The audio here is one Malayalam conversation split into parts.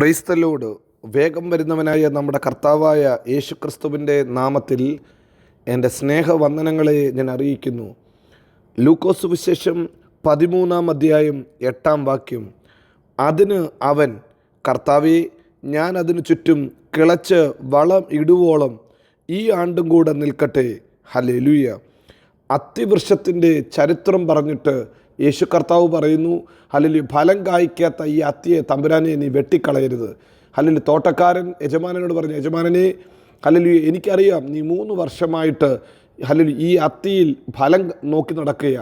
ക്രൈസ്തലോട് വേഗം വരുന്നവനായ നമ്മുടെ കർത്താവായ യേശുക്രിസ്തുവിന്റെ നാമത്തിൽ എന്റെ സ്നേഹവന്ദനങ്ങളെ ഞാൻ അറിയിക്കുന്നു. ലൂക്കോസ് വിശേഷം പതിമൂന്നാം അധ്യായം എട്ടാം വാക്യം. അതിന് അവൻ കർത്താവെ ഞാൻ അതിനു ചുറ്റും കിളച്ച് വളം ഇടുവോളം ഈ ആണ്ടും കൂടെ നിൽക്കട്ടെ. ഹലെലുയ അത്തിവൃക്ഷത്തിന്റെ ചരിത്രം പറഞ്ഞിട്ട് യേശു കർത്താവ് പറയുന്നു അല്ലെങ്കിൽ ഫലം കായ്ക്കാത്ത ഈ അത്തിയെ തമ്പുരാനെ നീ വെട്ടിക്കളയരുത്. അല്ലെങ്കിൽ തോട്ടക്കാരൻ യജമാനനോട് പറഞ്ഞു യജമാനനെ അല്ലെങ്കിൽ എനിക്കറിയാം നീ മൂന്ന് വർഷമായിട്ട് അല്ലെങ്കിൽ ഈ അത്തിയിൽ ഫലം നോക്കി നടക്കുക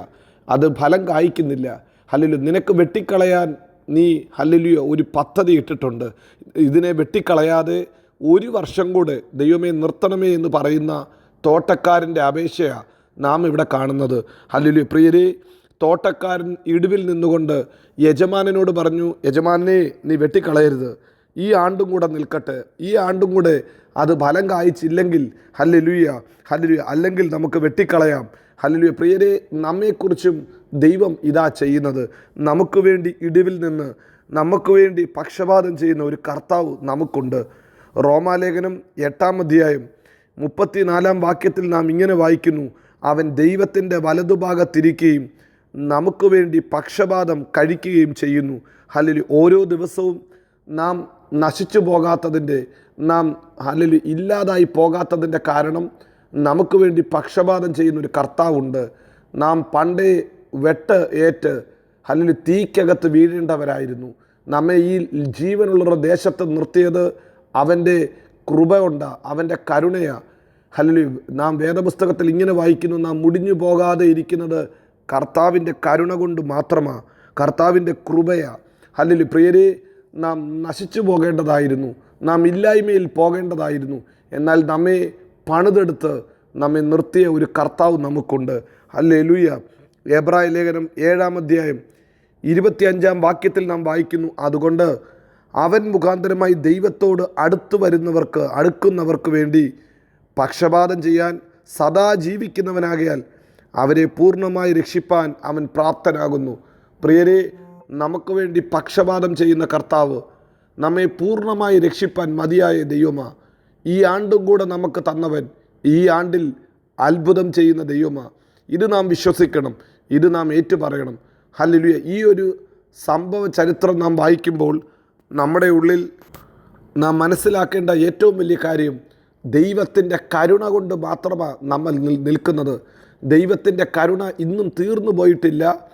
അത് ഫലം കായ്ക്കുന്നില്ല. അല്ലെങ്കിൽ നിനക്ക് വെട്ടിക്കളയാൻ നീ അല്ലെങ്കിൽ ഒരു പദ്ധതി ഇട്ടിട്ടുണ്ട്. ഇതിനെ വെട്ടിക്കളയാതെ ഒരു വർഷം കൂടെ ദൈവമേ നിർത്തണമേ എന്ന് പറയുന്ന തോട്ടക്കാരന്റെ അപേക്ഷയാണ് നാം ഇവിടെ കാണുന്നത്. അല്ലെങ്കിൽ പ്രിയരെ തോട്ടക്കാരൻ ഇടിവിൽ നിന്നുകൊണ്ട് യജമാനനോട് പറഞ്ഞു യജമാനെ നീ വെട്ടിക്കളയരുത്. ഈ ആണ്ടും കൂടെ നിൽക്കട്ടെ. ഈ ആണ്ടും കൂടെ അത് ഫലം കായ്ച്ചില്ലെങ്കിൽ ഹല്ലേലൂയ ഹല്ലേലൂയ. അല്ലെങ്കിൽ നമുക്ക് വെട്ടിക്കളയാം. ഹല്ലേലൂയ. പ്രിയരെ നമ്മെക്കുറിച്ചും ദൈവം ഇതാ ചെയ്യുന്നത്. നമുക്ക് വേണ്ടി ഇടിവിൽ നിന്ന് നമുക്ക് വേണ്ടി പക്ഷപാതം ചെയ്യുന്ന ഒരു കർത്താവ് നമുക്കുണ്ട്. റോമാലേഖനം എട്ടാം അധ്യായം മുപ്പത്തിനാലാം വാക്യത്തിൽ നാം ഇങ്ങനെ വായിക്കുന്നു അവൻ ദൈവത്തിന്റെ വലതുഭാഗത്തിരിക്കുകയും നമുക്ക് വേണ്ടി പക്ഷപാതം കഴിക്കുകയും ചെയ്യുന്നു. അല്ലെങ്കിൽ ഓരോ ദിവസവും നാം നശിച്ചു പോകാത്തതിന്റെ നാം അല്ലെങ്കിൽ ഇല്ലാതായി പോകാത്തതിന്റെ കാരണം നമുക്ക് വേണ്ടി പക്ഷപാതം ചെയ്യുന്ന ഒരു കർത്താവുണ്ട്. നാം പണ്ടേ വെട്ട് ഏറ്റ് അല്ലെങ്കിൽ തീക്കകത്ത് വീഴേണ്ടവരായിരുന്നു. നമ്മെ ഈ ജീവനുള്ള ദേശത്ത് നിർത്തിയത് അവന്റെ കൃപ കൊണ്ട് അവന്റെ കരുണയാണ് ഹലലി നാം വേദപുസ്തകത്തിൽ ഇങ്ങനെ വായിക്കുന്നു നാം മുടിഞ്ഞു പോകാതെ ഇരിക്കുന്നത് കർത്താവിന്റെ കരുണ കൊണ്ട് മാത്രമാണ് കർത്താവിന്റെ കൃപയാണ് അല്ലെങ്കിൽ പ്രിയരെ നാം നശിച്ചു പോകേണ്ടതായിരുന്നു. നാം ഇല്ലായ്മയിൽ പോകേണ്ടതായിരുന്നു. എന്നാൽ നമ്മെ പണിതെടുത്ത് നമ്മെ നിർത്തിയ ഒരു കർത്താവ് നമുക്കുണ്ട്. അല്ലേ ലുയ്യ എബ്രായ ലേഖനം ഏഴാം അധ്യായം ഇരുപത്തിയഞ്ചാം വാക്യത്തിൽ നാം വായിക്കുന്നു. അതുകൊണ്ട് അവൻ മുഖാന്തരമായി ദൈവത്തോട് അടുത്തു വരുന്നവർക്ക് അടുക്കുന്നവർക്ക് വേണ്ടി പക്ഷപാതം ചെയ്യാൻ സദാ ജീവിക്കുന്നവനാകയാൽ അവരെ പൂർണമായി രക്ഷിപ്പാൻ അവൻ പ്രാപ്തനാകുന്നു. പ്രിയരെ നമുക്ക് വേണ്ടി പക്ഷപാതം ചെയ്യുന്ന കർത്താവ് നമ്മെ പൂർണമായി രക്ഷിപ്പാൻ മതിയായ ദൈവമ. ഈ ആണ്ടും കൂടെ നമുക്ക് തന്നവൻ ഈ ആണ്ടിൽ അത്ഭുതം ചെയ്യുന്ന ദൈവമ. ഇത് നാം വിശ്വസിക്കണം ഇത് നാം ഏറ്റുപറയണം. ഹല്ലേലൂയ. ഈ ഒരു സംഭവ ചരിത്രം നാം വായിക്കുമ്പോൾ നമ്മുടെ ഉള്ളിൽ നാം മനസ്സിലാക്കേണ്ട ഏറ്റവും വലിയ കാര്യം ദൈവത്തിന്റെ കരുണ കൊണ്ട് മാത്രമാണ് നമ്മൾ നിൽ- നിൽക്കുന്നത്. ദൈവത്തിന്റെ കരുണ ഇന്നും തീർന്നു പോയിട്ടില്ല.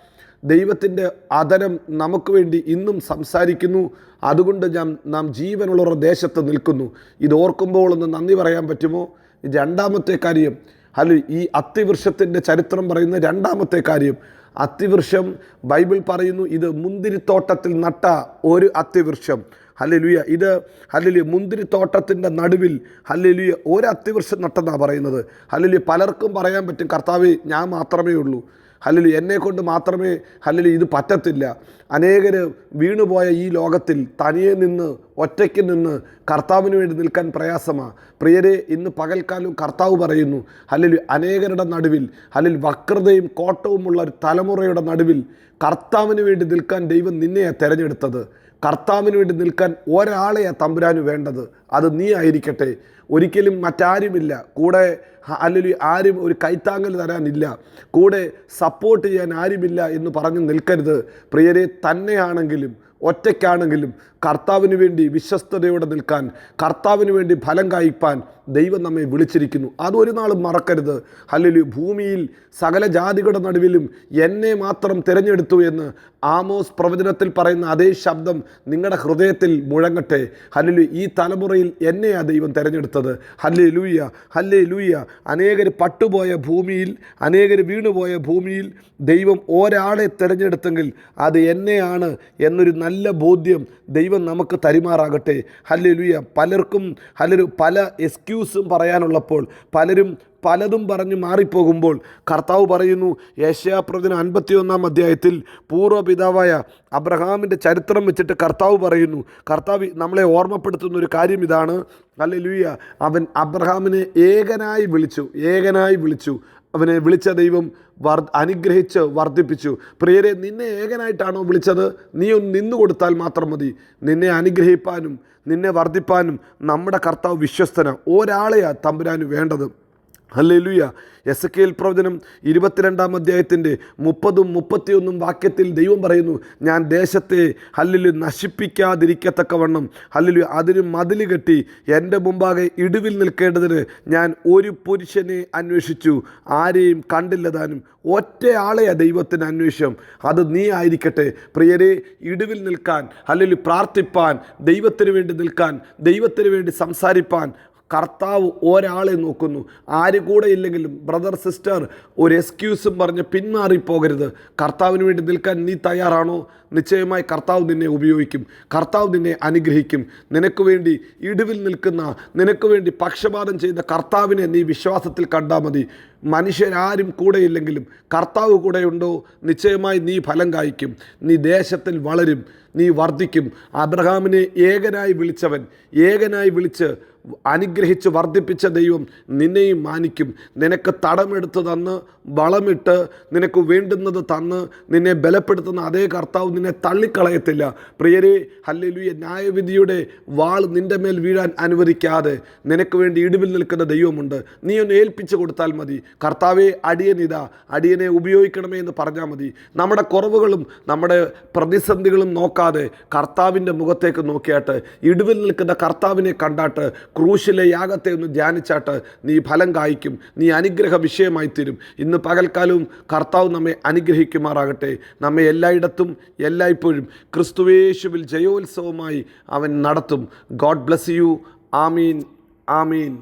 ദൈവത്തിന്റെ അതരം നമുക്ക് വേണ്ടി ഇന്നും സംസാരിക്കുന്നു. അതുകൊണ്ട് ഞാൻ നാം ജീവനുള്ള ദേശത്ത് നിൽക്കുന്നു. ഇത് ഓർക്കുമ്പോൾ ഒന്ന് നന്ദി പറയാൻ പറ്റുമോ? രണ്ടാമത്തെ കാര്യം അല്ല ഈ അത്തിവൃക്ഷത്തിന്റെ ചരിത്രം പറയുന്ന രണ്ടാമത്തെ കാര്യം. അത്തിവൃക്ഷം ബൈബിൾ പറയുന്നു ഇത് മുന്തിരിത്തോട്ടത്തിൽ നട്ട ഒരു അത്തിവൃക്ഷം. ഹല്ലേലൂയ. ഇത് ഹല്ലേലൂയ മുന്തിരിത്തോട്ടത്തിന്റെ നടുവിൽ ഹല്ലലുയ ഒരു അത്തിവൃക്ഷം നട്ടെന്നാണ് പറയുന്നത്. ഹല്ലലി പലർക്കും പറയാൻ പറ്റും കർത്താവ് ഞാൻ മാത്രമേ ഉള്ളൂ. ഹല്ലലി എന്നെ കൊണ്ട് മാത്രമേ ഹല്ലലി ഇത് പറ്റത്തില്ല. അനേകർ വീണുപോയ ഈ ലോകത്തിൽ തനിയെ നിന്ന് ഒറ്റയ്ക്ക് നിന്ന് കർത്താവിന് വേണ്ടി നിൽക്കാൻ പ്രയാസമാണ് പ്രിയരെ ഇന്ന് പകൽക്കാലം കർത്താവ് പറയുന്നു ഹല്ലലി അനേകരുടെ നടുവിൽ ഹല്ലിൽ വക്രതയും കോട്ടവുമുള്ള ഒരു തലമുറയുടെ നടുവിൽ കർത്താവിന് വേണ്ടി നിൽക്കാൻ ദൈവം നിന്നെയാണ് തിരഞ്ഞെടുത്തത്. കർത്താവിന് വേണ്ടി നിൽക്കാൻ ഒരാളെയാണ് തമ്പുരാന് വേണ്ടത്. അത് നീ ആയിരിക്കട്ടെ. ഒരിക്കലും മറ്റാരുമില്ല. കൂടെ അല്ലെങ്കിൽ ആരും ഒരു കൈത്താങ്ങൽ തരാനില്ല. കൂടെ സപ്പോർട്ട് ചെയ്യാൻ ആരുമില്ല എന്ന് പറഞ്ഞ് നിൽക്കരുത്. പ്രിയരെ തന്നെയാണെങ്കിലും ഒറ്റയ്ക്കാണെങ്കിലും കർത്താവിന് വേണ്ടി വിശ്വസ്തതയോടെ നിൽക്കാൻ കർത്താവിന് വേണ്ടി ഫലം കായ്പാൻ ദൈവം നമ്മെ വിളിച്ചിരിക്കുന്നു. അതൊരു നാളും മറക്കരുത്. അല്ലെങ്കിൽ ഭൂമിയിൽ സകല ജാതികളുടെ നടുവിലും എന്നെ മാത്രം തിരഞ്ഞെടുത്തു എന്ന് ആമോസ് പ്രവചനത്തിൽ പറയുന്ന അതേ ശബ്ദം നിങ്ങളുടെ ഹൃദയത്തിൽ മുഴങ്ങട്ടെ. ഹല്ലു ഈ തലമുറയിൽ എന്നെയാ ദൈവം തിരഞ്ഞെടുത്തത്. ഹല്ലേ ലൂയ ഹല്ലേ ലൂയ അനേകർ പട്ടുപോയ ഭൂമിയിൽ അനേകർ വീണുപോയ ഭൂമിയിൽ ദൈവം ഒരാളെ തിരഞ്ഞെടുത്തെങ്കിൽ അത് എന്നെയാണ് എന്നൊരു നല്ല ബോധ്യം ദൈവം നമുക്ക് തരുമാറാകട്ടെ. ഹല്ലേ പലർക്കും ഹലരു പല എക്സ്ക്യൂസും പറയാനുള്ളപ്പോൾ പലരും പലതും പറഞ്ഞ് മാറിപ്പോകുമ്പോൾ കർത്താവ് പറയുന്നു യേശയാപ്രവചനം അൻപത്തി ഒന്നാം അധ്യായത്തിൽ പൂർവപിതാവായ അബ്രഹാമിന്റെ ചരിത്രം വെച്ചിട്ട് കർത്താവ് പറയുന്നു കർത്താവ് നമ്മളെ ഓർമ്മപ്പെടുത്തുന്ന ഒരു കാര്യം ഇതാണ്. അല്ലെ ലൂയ അവൻ അബ്രഹാമിനെ ഏകനായി വിളിച്ചു ഏകനായി വിളിച്ചു. അവനെ വിളിച്ച ദൈവം വർ അനുഗ്രഹിച്ച് വർദ്ധിപ്പിച്ചു. പ്രിയരെ നിന്നെ ഏകനായിട്ടാണോ വിളിച്ചത്? നീ ഒന്ന് നിന്നു കൊടുത്താൽ മാത്രം മതി. നിന്നെ അനുഗ്രഹിപ്പാനും നിന്നെ വർദ്ധിപ്പാനും നമ്മുടെ കർത്താവ് വിശ്വസ്തന. ഒരാളെയാണ് തമ്പുരാന് വേണ്ടത്. ഹല്ലേലൂയ. എസ് കെ എൽ പ്രവചനം ഇരുപത്തിരണ്ടാം അധ്യായത്തിന്റെ മുപ്പതും മുപ്പത്തിയൊന്നും വാക്യത്തിൽ ദൈവം പറയുന്നു ഞാൻ ദേശത്തെ ഹല്ലിൽ നശിപ്പിക്കാതിരിക്കത്തക്കവണ്ണം ഹല്ലിലു അതിന് മതിൽ കെട്ടി എന്റെ മുമ്പാകെ ഇടിവിൽ നിൽക്കേണ്ടതിന് ഞാൻ ഒരു പുരുഷനെ അന്വേഷിച്ചു. ആരെയും കണ്ടില്ലതാനും ഒറ്റയാളെയാ ദൈവത്തിന് അന്വേഷം അത് നീ ആയിരിക്കട്ടെ. പ്രിയരെ ഇടിവിൽ നിൽക്കാൻ അല്ലെങ്കിൽ പ്രാർത്ഥിപ്പാൻ ദൈവത്തിന് വേണ്ടി നിൽക്കാൻ ദൈവത്തിന് വേണ്ടി സംസാരിപ്പാൻ കർത്താവ് ഒരാളെ നോക്കുന്നു. ആര് കൂടെ ഇല്ലെങ്കിലും ബ്രദർ സിസ്റ്റർ ഒരു എക്സ്ക്യൂസും പറഞ്ഞ് പിന്മാറിപ്പോകരുത്. കർത്താവിന് വേണ്ടി നിൽക്കാൻ നീ തയ്യാറാണോ? നിശ്ചയമായി കർത്താവ് നിന്നെ ഉപയോഗിക്കും. കർത്താവ് നിന്നെ അനുഗ്രഹിക്കും. നിനക്ക് വേണ്ടി ഇടിവിൽ നിൽക്കുന്ന നിനക്ക് വേണ്ടി പക്ഷപാതം ചെയ്ത കർത്താവിനെ നീ വിശ്വാസത്തിൽ കണ്ടാൽ മതി. മനുഷ്യരാരും കൂടെയില്ലെങ്കിലും കർത്താവ് കൂടെയുണ്ടോ? നിശ്ചയമായി നീ ഫലം കായ്ക്കും. നീ ദേശത്തിൽ വളരും. നീ വർദ്ധിക്കും. അബ്രഹാമിനെ ഏകനായി വിളിച്ചവൻ ഏകനായി വിളിച്ച് അനുഗ്രഹിച്ച് വർദ്ധിപ്പിച്ച ദൈവം നിന്നെയും മാനിക്കും. നിനക്ക് തടമെടുത്ത് തന്ന് വളമിട്ട് നിനക്ക് വേണ്ടുന്നത് തന്ന് നിന്നെ ബലപ്പെടുത്തുന്ന അതേ കർത്താവ് നിന്നെ തള്ളിക്കളയത്തില്ല. പ്രിയരെ ഹല്ലേലൂയ ന്യായവിധിയുടെ വാൾ നിന്റെ മേൽ വീഴാൻ അനുവദിക്കാതെ നിനക്ക് വേണ്ടി ഇടിവിൽ നിൽക്കുന്ന ദൈവമുണ്ട്. നീ ഒന്ന് ഏൽപ്പിച്ചു കൊടുത്താൽ മതി. കർത്താവെ അടിയനിത അടിയനെ ഉപയോഗിക്കണമേ എന്ന് പറഞ്ഞാൽ മതി. നമ്മുടെ കുറവുകളും നമ്മുടെ പ്രതിസന്ധികളും നോക്കാതെ കർത്താവിന്റെ മുഖത്തേക്ക് നോക്കിയാട്ട് ഇടുവിൽ നിൽക്കുന്ന കർത്താവിനെ കണ്ടാട്ട് ക്രൂശിലെ യാഗത്തെ ഒന്ന് ധ്യാനിച്ചാട്ട് നീ ഫലം കായ്ക്കും നീ അനുഗ്രഹ വിഷയമായി തീരും. ഇന്ന് പകൽക്കാലവും കർത്താവ് നമ്മെ അനുഗ്രഹിക്കുമാറാകട്ടെ. നമ്മെ എല്ലായിടത്തും എല്ലായ്പ്പോഴും ക്രിസ്തുവേശുവിൽ ജയോത്സവമായി അവൻ നടത്തും. God bless you. Amin. Amin.